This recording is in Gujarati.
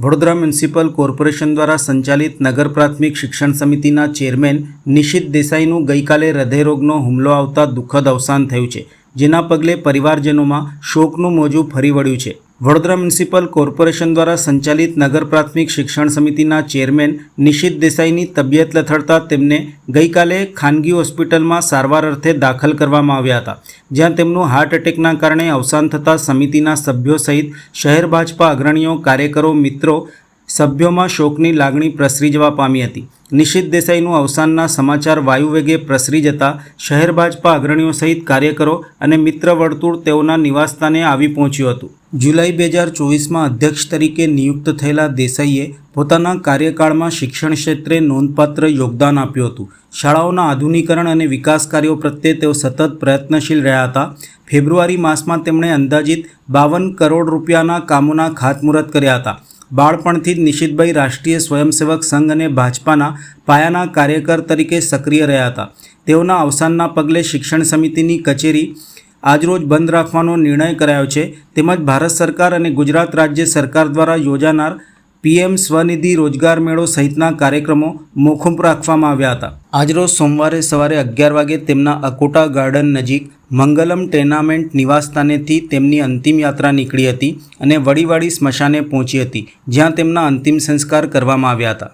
વડોદરા મ્યુનિસિપલ કોર્પોરેશન દ્વારા સંચાલિત નગર પ્રાથમિક શિક્ષણ સમિતિના ચેરમેન નિશિત દેસાઈનું ગઈકાલે હૃદયરોગનો હુમલો આવતા દુઃખદ અવસાન થયું છે, જેના પગલે પરિવારજનોમાં શોકનું મોજું ફરી વળ્યું છે. વડોદરા મ્યુનિસિપલ કોર્પોરેશન દ્વારા સંચાલિત નગર પ્રાથમિક શિક્ષણ સમિતિના ચેરમેન નિશિત દેસાઈની તબિયત લથડતા તેમને ગઈકાલે ખાનગી હોસ્પિટલમાં સારવાર અર્થે દાખલ કરવામાં આવ્યા હતા, જ્યાં તેમનું હાર્ટ એટેકના કારણે અવસાન થતાં સમિતિના સભ્યો સહિત શહેર ભાજપા અગ્રણીઓ, કાર્યકરો, મિત્રો સભ્યોમાં શોકની લાગણી પ્રસરી જવા પામી હતી. નિશિત દેસાઈનું અવસાનના સમાચાર વાયુવેગે પ્રસરી જતા શહેર ભાજપા અગ્રણીઓ સહિત કાર્યકરો અને મિત્ર વર્તુળ તેઓના નિવાસસ્થાને આવી પહોંચ્યું હતું. જુલાઈ બે હજાર ચોવીસમાં અધ્યક્ષ તરીકે નિયુક્ત થયેલા દેસાઈએ પોતાના કાર્યકાળમાં શિક્ષણ ક્ષેત્રે નોંધપાત્ર યોગદાન આપ્યું હતું. શાળાઓના આધુનિકરણ અને વિકાસ કાર્યો પ્રત્યે તેઓ સતત પ્રયત્નશીલ રહ્યા હતા. ફેબ્રુઆરી માસમાં તેમણે અંદાજિત બાવન કરોડ રૂપિયાના કામોના ખાતમુહૂર્ત કર્યા હતા. બાળપણથી જ નિશિતભાઈ રાષ્ટ્રીય સ્વયંસેવક સંઘ અને ભાજપાના પાયાના કાર્યકર તરીકે સક્રિય રહ્યા હતા. તેઓના અવસાનના પગલે શિક્ષણ સમિતિની કચેરી આજરોજ બંધ રાખવાનો નિર્ણય કરાયો છે. તેમજ ભારત સરકાર અને ગુજરાત રાજ્ય સરકાર દ્વારા યોજાનાર પીએમ સ્વનિધિ રોજગાર મેળો સહિતના કાર્યક્રમો મોખુમ રાખવામાં આવ્યા હતા. આજરોજ સોમવારે સવારે અગિયાર વાગે તેમના અકોટા ગાર્ડન નજીક મંગલમ ટેનામેન્ટ નિવાસસ્થાનેથી તેમની અંતિમ યાત્રા નીકળી હતી અને વડીવાડી સ્મશાને પહોંચી હતી, જ્યાં તેમના અંતિમ સંસ્કાર કરવામાં આવ્યા હતા.